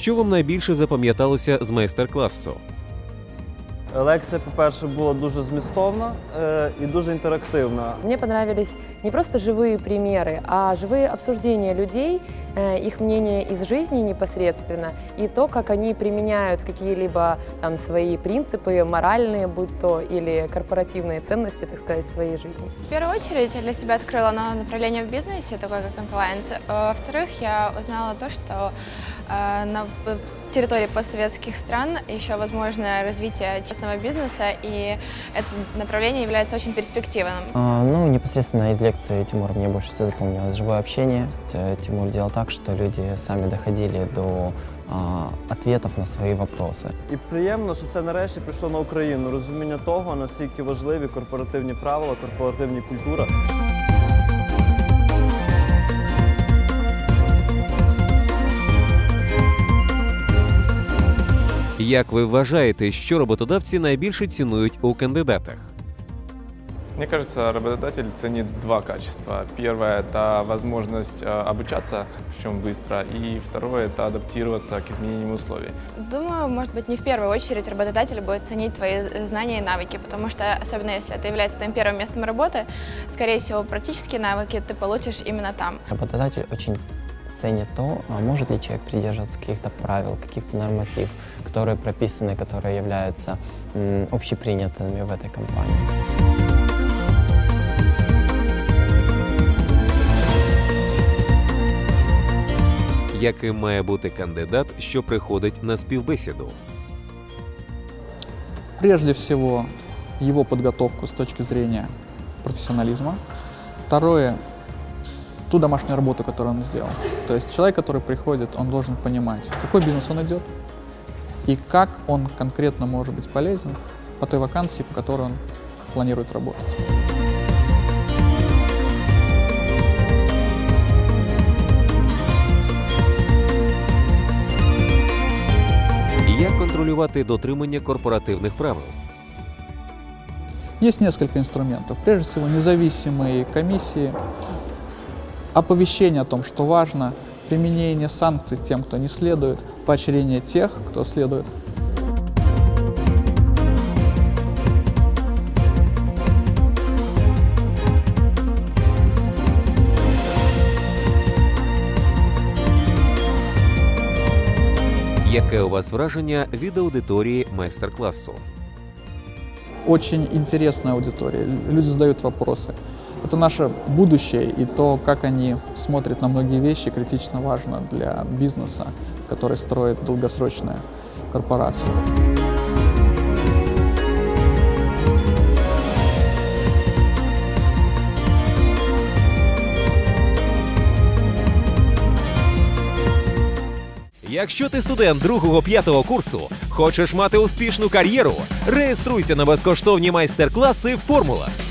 Що вам найбільше запам'яталося з майстер-класу? Лекція, по-перше, була дуже змістовна е, і дуже інтерактивна. Мне понравились не просто живые примеры, а живые обсуждения людей, э, их мнение из жизни непосредственно, и то, как они применяют какие-либо там свои принципы, моральные, будь то или корпоративные ценности, так сказать, в своей жизни. В первую очередь я для себя открыла новое направление в бизнесе, такое как compliance. Э, Во-вторых, я узнала то, что э, на в- территории постсоветских стран еще возможно развитие частного бизнеса, и это направление является очень перспективным. А, Ну, непосредственно из лекции Тимура мне больше всего запомнилось живое общение. То есть, э, Тимур делал так, что люди сами доходили до а, ответов на свои вопросы. І приємно, що це нарешті прийшло на Україну. Розуміння того, наскільки важливі корпоративні правила, корпоративні культура. Як ви вважаєте, що роботодавці найбільше цінують у кандидатах? Мне кажется, работодатель ценит два качества. Первое – это возможность э, обучаться, причем быстро, и второе – это адаптироваться к изменениям условий. Думаю, может быть, не в первую очередь работодатель будет ценить твои э, знания и навыки, потому что, особенно если это является твоим первым местом работы, скорее всего, практические навыки ты получишь именно там. Работодатель очень ценит то, а может ли человек придерживаться каких-то правил, каких-то норматив, которые прописаны, которые являются м, общепринятыми в этой компании. Яким має бути кандидат, що приходить на співбесіду? Прежде всего, его подготовку с точки зрения профессионализма. Второе, ту домашнюю работу, которую он сделал. То есть человек, который приходит, он должен понимать, какой бизнес он идет и как он конкретно может быть полезен по той вакансии, по которой он планирует работать. Як контролювати дотримання корпоративних правил? Есть несколько инструментов. Прежде всего, независимые комиссии, оповещение о том, что важно, применение санкций тем, кто не следует, поощрение тех, кто следует. Яке у вас враження від аудиторії майстер-класу? Очень интересная аудитория. Люди задают вопросы. Это наше будущее, и то, как они смотрят на многие вещи, критично важно для бизнеса, который строит долгосрочную корпорацию. Якщо ти студент другого п'ятого курсу, хочеш мати успішну кар'єру, реєструйся на безкоштовні майстер-класи Формулас.